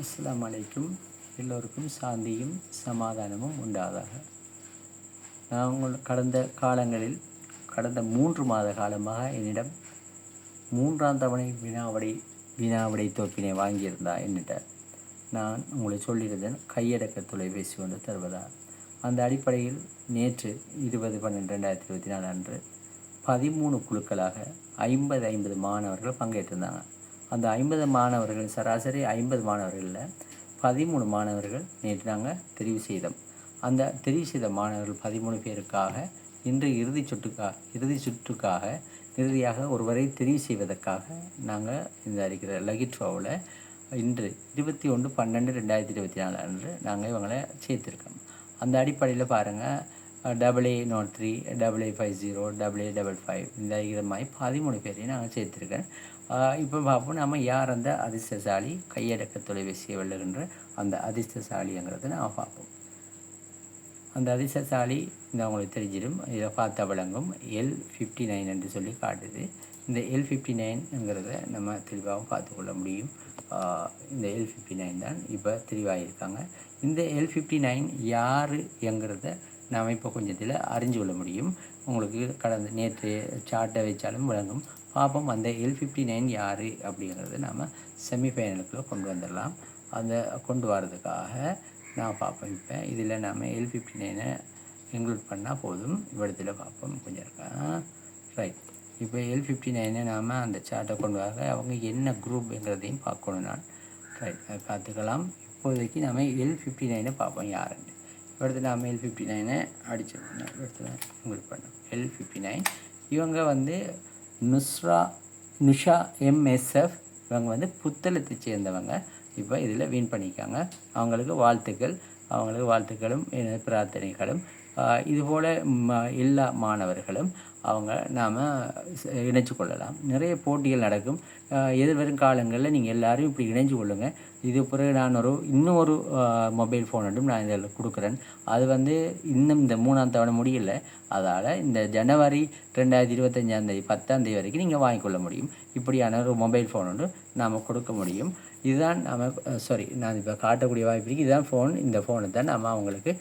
அஸ்லாம் அலைக்கும் எல்லோருக்கும் சாந்தியும் சமாதானமும் உண்டாதாக நான் உங்கள் கடந்த காலங்களில் கடந்த மூன்று மாத காலமாக என்னிடம் மூன்றாம் தவணை வினாவடை வினாவடை தொப்பினை வாங்கியிருந்தா என்னிட்ட நான் உங்களை சொல்லியிருந்தேன் கையடக்க தொலைபேசி ஒன்று தருவதா? அந்த அடிப்படையில் நேற்று இருபது பன்னெண்டு ரெண்டாயிரத்தி இருபத்தி நாலு அன்று பதிமூணு குழுக்களாக ஐம்பது ஐம்பது மாணவர்கள் பங்கேற்றிருந்தாங்க. அந்த ஐம்பது மாணவர்கள் சராசரி ஐம்பது மாணவர்களில் பதிமூணு மாணவர்கள் நேற்று நாங்கள் தெரிவு செய்தோம். அந்த தெரிவு செய்த மாணவர்கள் பதிமூணு பேருக்காக இன்று இறுதி சுற்றுக்காக இறுதி சுற்றுக்காக இறுதியாக ஒருவரை தெரிவு செய்வதற்காக நாங்கள் இந்த அடிக்கிற லகிட்ரோவில் இன்று இருபத்தி ஒன்று பன்னெண்டு ரெண்டாயிரத்தி இருபத்தி நாலு அன்று நாங்கள் இவங்களை சேர்த்துருக்கோம். அந்த அடிப்படையில் பாருங்கள் double A nought three double A five zero double A double five இந்த இது மாதிரி பதிமூணு பேரையும் நாங்கள் சேர்த்துருக்கேன் இப்போ பார்ப்போம். நம்ம யார் அந்த அதிர்ஷ்டசாலி? கையடக்க தொலைபேசியை வெல்லுகின்ற அந்த அதிர்ஷ்டசாலிங்கிறத நாம் பார்ப்போம். அந்த அதிர்ஷ்டசாலி இந்த அவங்களுக்கு தெரிஞ்சிடும். இதை பார்த்தா விளங்கும். எல் ஃபிஃப்டி நைன் என்று சொல்லி காட்டுது. இந்த எல் ஃபிஃப்டி நைன்ங்கிறத நம்ம தெளிவாகவும் பார்த்துக்கொள்ள முடியும். இந்த எல் ஃபிஃப்டி நைன் தான் இப்போ தெளிவாக இருக்காங்க இந்த எல் ஃபிஃப்டி நைன் யார் எங்கிறத நாம் இப்போ கொஞ்சத்தில் அறிஞ்சு கொள்ள முடியும். உங்களுக்கு கடந்த நேற்று சார்ட்டை வச்சாலும் விளங்கும். பார்ப்போம் அந்த எல் ஃபிஃப்டி நைன் யார் அப்படிங்கிறத நாம் செமிஃபைனலுக்குள்ளே கொண்டு வந்துடலாம். அந்த கொண்டு வர்றதுக்காக நான் பார்ப்போம் இப்போ. இதில் நாம் எல் ஃபிஃப்டி நைனை இன்க்ளூட் பண்ணால் போதும். இவ்விடத்தில் பார்ப்போம் கொஞ்சம் இருக்கா? ரைட் இப்போ எல் ஃபிஃப்டி நைனை நாம் அந்த சார்ட்டை கொண்டு வர அவங்க என்ன குரூப்புங்கிறதையும் பார்க்கணும் நான். ரைட் பார்த்துக்கலாம். இப்போதைக்கு நாம் எல் ஃபிஃப்டி நைனை பார்ப்போம் யாருன்னு. இடத்துல நாம் எல் ஃபிஃப்டி நைனை அடிச்சிடணும் இடத்துல உங்களுக்கு பண்ணோம் எல் ஃபிஃப்டி நைன் இவங்க வந்து நுஸ்ரா நுஷா எம்எஸ்எஃப் இவங்க வந்து புத்தளத்தை சேர்ந்தவங்க. இப்போ இதில் வின் பண்ணிக்காங்க அவங்களுக்கு வாழ்த்துக்கள். அவங்களுக்கு வாழ்த்துக்களும் எனது பிரார்த்தனைகளும். இதுபோல் எல்லா மாணவர்களும் அவங்க நாம் இணைச்சு கொள்ளலாம். நிறைய போட்டிகள் நடக்கும். எதிர்வரும் காலங்களில் நீங்கள் எல்லோரும் இப்படி இணைஞ்சு கொள்ளுங்கள் இது பிறகு நான் ஒரு இன்னும் ஒரு மொபைல் ஃபோன் ஒன்றும் நான் இதில் கொடுக்குறேன். அது வந்து இன்னும் இந்த மூணாம் தவணை முடியல. அதால் இந்த ஜனவரி ரெண்டாயிரத்தி இருபத்தஞ்சாந்தேதி பத்தாந்தேதி வரைக்கும் நீங்கள் வாங்கிக்கொள்ள முடியும். இப்படியான ஒரு மொபைல் ஃபோன் ஒன்று நாம் கொடுக்க முடியும். இதுதான் நம்ம சாரி நான் இப்போ காட்டக்கூடிய வாய்ப்பு இருக்குது இதுதான் ஃபோன் இந்த ஃபோனை தான் நம்ம அவங்களுக்கு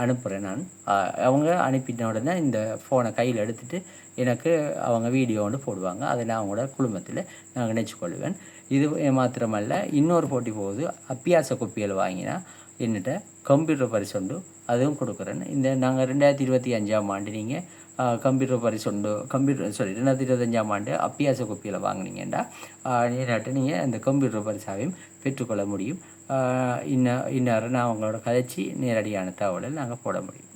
அனுப்புகிறேன் நான். அவங்க அனுப்பின உடனே இந்த ஃபோனை கையில் எடுத்துகிட்டு எனக்கு அவங்க வீடியோ ஒன்று போடுவாங்க. அதை நான் அவங்களோட குடும்பத்தில் நான் இணைச்சு கொள்வேன் இது மாத்திரமல்ல இன்னொரு போட்டி போகுது. அப்பியாச குப்பிகள் வாங்கினா என்னட்ட கம்ப்யூட்டர் பரிசு உண்டு அதுவும் கொடுக்குறேன். இந்த நாங்கள் ரெண்டாயிரத்தி இருபத்தி அஞ்சாம் ஆண்டு நீங்கள் கம்ப்யூட்டர் பரிசு உண்டு கம்ப்யூட்டர் சாரி ரெண்டாயிரத்தி இருபத்தஞ்சாம் ஆண்டு அப்பியாச குப்பியில் வாங்கினீங்கன்னா நேராட்டு நீங்கள் அந்த கம்ப்யூட்டர் பரிசாவையும் பெற்றுக்கொள்ள முடியும். இன்ன இன்னார நான் அவங்களோட கதைச்சி நேரடியான தகவலை நாங்கள் போட முடியும்.